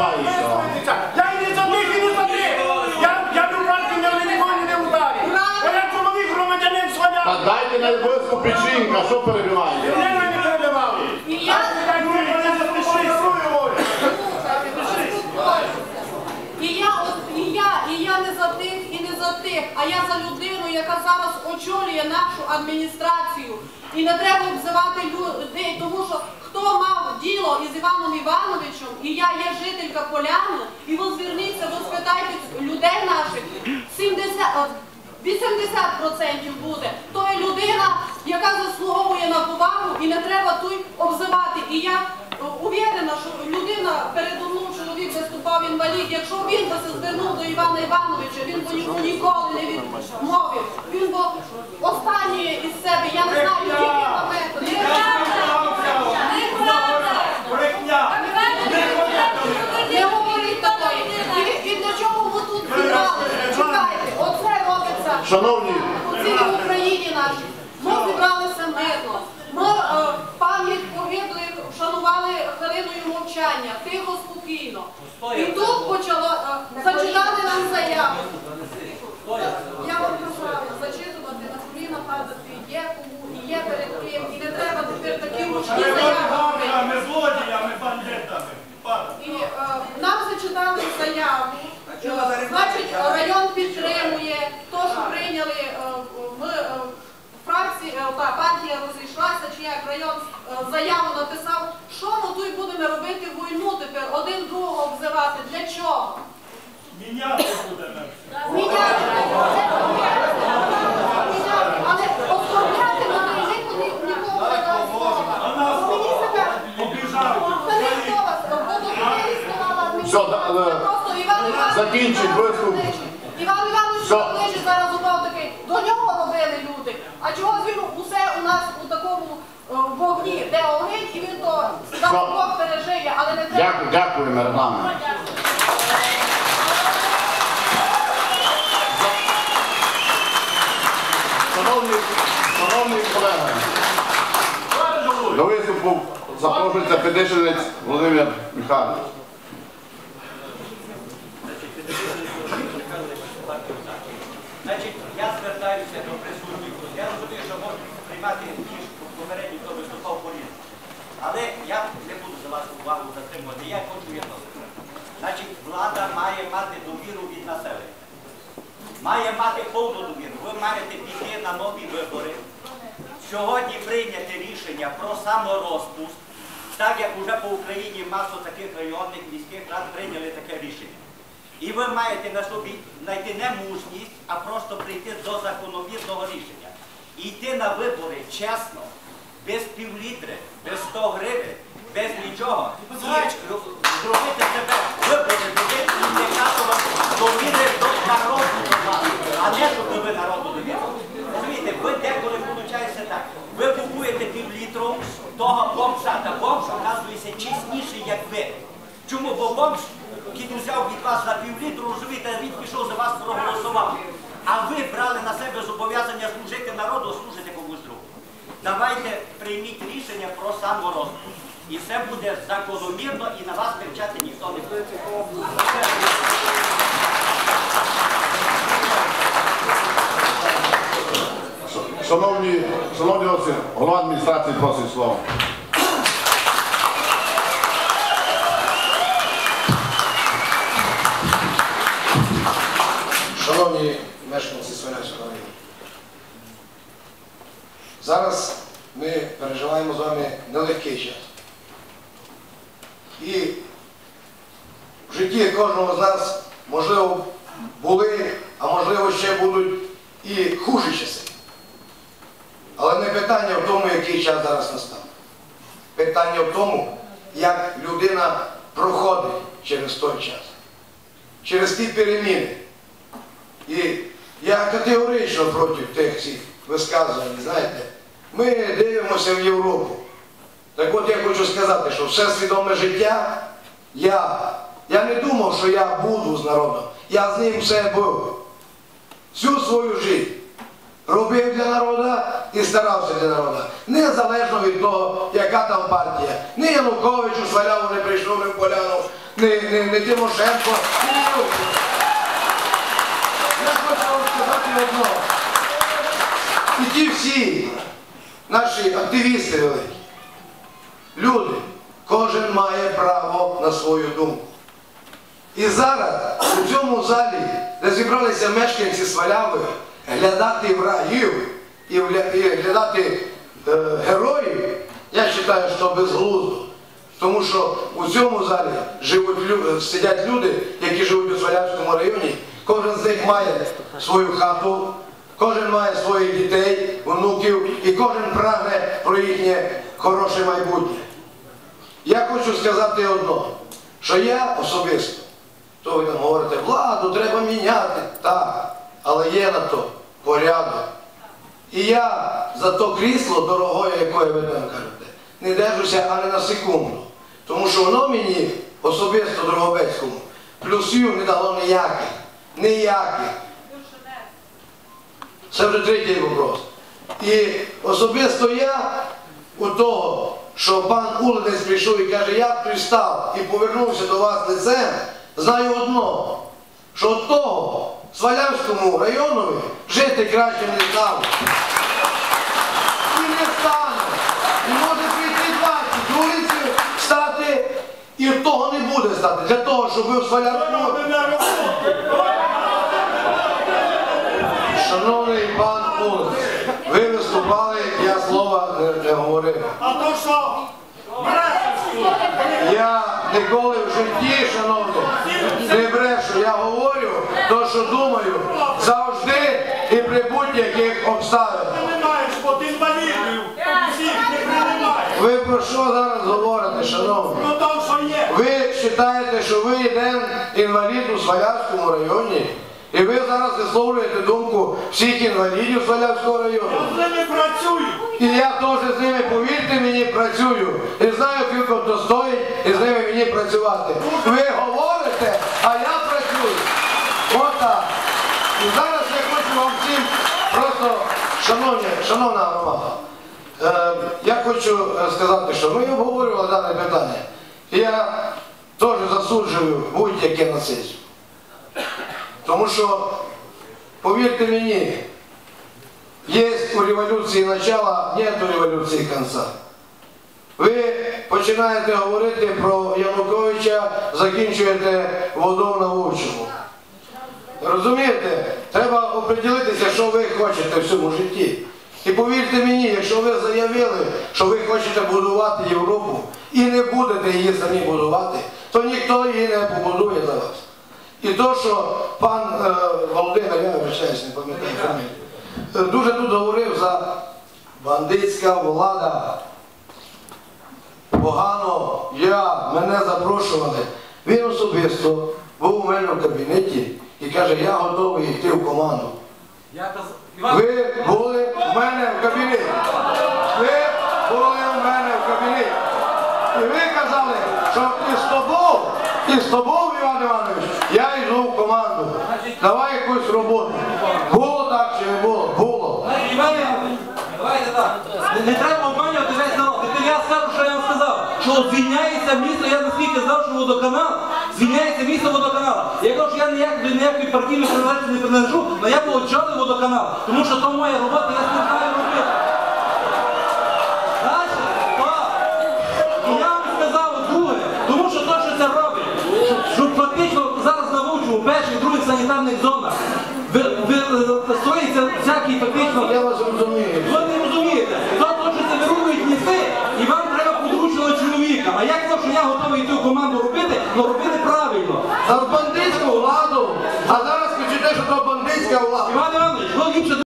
перебиваєте. Я і не за тих, і не за тих. Я, я в партію не ніколи не ударив. Бо я чоловік громадянин Та славян. дайте на виступ печінка, що перебиваєте? Не. І я ви мене запишіть. І я, і я, і я не за тих, і не за тих, а я за людину, яка зараз очолює нашу адміністрацію. І не треба обзивати людей, тому що хто мав діло із Іваном Івановичем, і я є жителька Поляни, і ви зверніться, ви спитайте людей наших, 70, е, 80% буде. То є людина, яка заслуговує на повагу, і не треба тут обзивати. І я е, уверена, що людина передо мною чоловік виступав інвалід. Якщо він би звернув до Івана Івановича, він би ніколи не відмовив. Він би останнє із себе, я не знаю, який момент. Не говоріть такої. І, і для чого ви тут зібралися? Чекайте, оце робиться. Шановні, У цілій Україні нашій. Ми зібралися мирно. Ми е, пам'ять погиблих вшанували хвилиною мовчання, тихо, спокійно. І тут почало е, зачитати нам заяву. Я вам казала, зачитувати на коліна падати є кому і є перед ким. І не треба тепер такі гучні заяви. Ми злодіями, бандитами. І е, нам зачитали заяву. Е, Значить, район підтримує то, що прийняли ми е, фракції, та партія розійшлася, чи як район заяву написав, що ми тут будемо робити війну тепер, один другого обзивати. Для чого? Міняти будемо. Міняти. Міняти. Але оформляти на режиму нікому не дав слова. Бо Мені себе ніхто бо існувала адміністрація. Просто Іван Іванович закінчіть виступ. Іван Іванович Все. Зараз такий, до нього робили люди. А чого він усе у нас у такому е, вогні, де огонь, і він то. Бог пережиє, але не треба. дякую, дякую, Мирослава. Шановні, шановні колеги, до виступу запрошується Федишинець Володимир Михайлович. Значить, я звертаюся до присутніх. Я розумію, що можуть приймати ті ж попередні, хто виступав політику. Але я не буду за вашу увагу затримувати. Я хочу одно сказати. Значить, влада має мати довіру від населення. Має мати повну довіру. Ви маєте піти на нові вибори. Сьогодні прийняти рішення про саморозпуск, так як уже по Україні масу таких районних міських рад прийняли таке рішення. І ви маєте на собі знайти не мужність, а просто прийти до закономірного рішення. І йти на вибори чесно, без півлітри, без 100 гривень, без нічого. І зробити себе вибори, зробити індикатором довіри до народу а не щоб ви народу довірили. Розумієте, ви деколи виходить так. Ви купуєте півлітру того бомжа, та бомж оказується чесніший, як ви. Чому? Бо бомж, який взяв від вас за півлітру, розумієте, він пішов за вас проголосував. А ви брали на себе зобов'язання служити народу, а служите комусь другому. Давайте прийміть рішення про саморозпуск. І все буде закономірно і на вас кричати ніхто не буде. Шановні, шановні голова адміністрації просить слово. Шановні мешканці Свинячого району, зараз ми переживаємо з вами нелегкий час. І в житті кожного з нас, можливо, були, а можливо ще будуть і хужі часи. Але не питання в тому, який час зараз настав. Питання в тому, як людина проходить через той час, через ті переміни. І я категорично проти тих всіх висказувань, знаєте. Ми дивимося в Європу. Так от я хочу сказати, що все свідоме життя, я, я не думав, що я буду з народом. Я з ним все був. Всю свою життя. Робив для народу і старався для народу. Незалежно від того, яка там партія. Не Янукович у Сваляву не прийшов, в Поляну, не, не, не Тимошенко. не Янукович. Я хочу вам сказати одно. І ті всі наші активісти люди, кожен має право на свою думку. І зараз у цьому залі, де зібралися мешканці Сваляви, глядати врагів і глядати е, героїв, я вважаю, що безглуздо. Тому що у цьому залі живуть, сидять люди, які живуть у Свалявському районі, кожен з них має свою хату, кожен має своїх дітей, онуків, і кожен прагне про їхнє хороше майбутнє. Я хочу сказати одно, що я особисто, то ви там говорите, владу треба міняти, так, але є на то порядок. І я за то крісло дорогое, яке ви там кажете, не держуся ані на секунду. Тому що воно мені особисто Дрогобецькому плюсів не дало ніяких. Ніяких. Це вже третій вопрос. І особисто я у того, що пан Улинець прийшов і каже, я пристав і повернувся до вас лицем, знаю одно, що того Свалявському районові жити краще не стало. І не стане. І може прийти 20 вулиці стати, і того не буде стати. Для того, щоб ви в Свалявському... Шановний пан Улинець, ви виступали, я слова не, говорив. А то що? Я ніколи в житті, шановні, не брешу, я говорю то, що думаю, завжди і при будь-яких обставинах. Ви про що зараз говорите, шановні? То, що є. Ви вважаєте, що ви один інвалід у Свалявському районі, і ви зараз висловлюєте думку всіх інвалідів Свалявського району. Я з ними працюю. І я теж з ними, повірте мені, працюю. І знаю, скільки то стоїть, і з ними мені працювати. Ви говорите, а я працюю. Отак. І зараз я хочу вам всім просто, шановні, шановна громада, е, я хочу е, сказати, що ми обговорювали дане питання. І я теж засуджую будь-яке насильство. Тому що, повірте мені, Есть у революції начало, нет у революції конца. Ви починаєте говорити про Януковича, закінчуєте водою на вовчому. Розумієте? Треба оприділитися, що ви хочете в цьому житті. І повірте мені, якщо ви заявили, що ви хочете будувати Європу і не будете її самі будувати, то ніхто її не побудує за вас. І то, що пан е, Володимир, я вибачаюсь, не пам'ятаю фамілію, е, дуже тут говорив за бандитська влада. Погано, я, мене запрошували. Він особисто був у мене в кабінеті і каже, я готовий йти в команду. Ви були в мене в кабінеті. Ви були в мене в кабінеті. І ви казали, що і з тобою, і з тобою, Іван Іванович, я йду в команду. Давай якусь роботу. Було так чи не було? Було. Давайте так. Не, треба обманювати весь народ. Я скажу, що я вам сказав. Що звільняється місто, я наскільки знав, що водоканал, звільняється місто водоканала. Я кажу, що я ніяк, до ніякої партійної приналежності не принадлежу, але я получали водоканал. Тому що то моя робота, я не знаю робити. Зонах, ви, ви, е, стоїться всякий фактично. Я вас розумію. Ви не розумієте, то, то що це вирують ніси, і вам треба подручного чоловіка. А я кажу, що я готовий цю команду робити, але робити правильно. За бандитську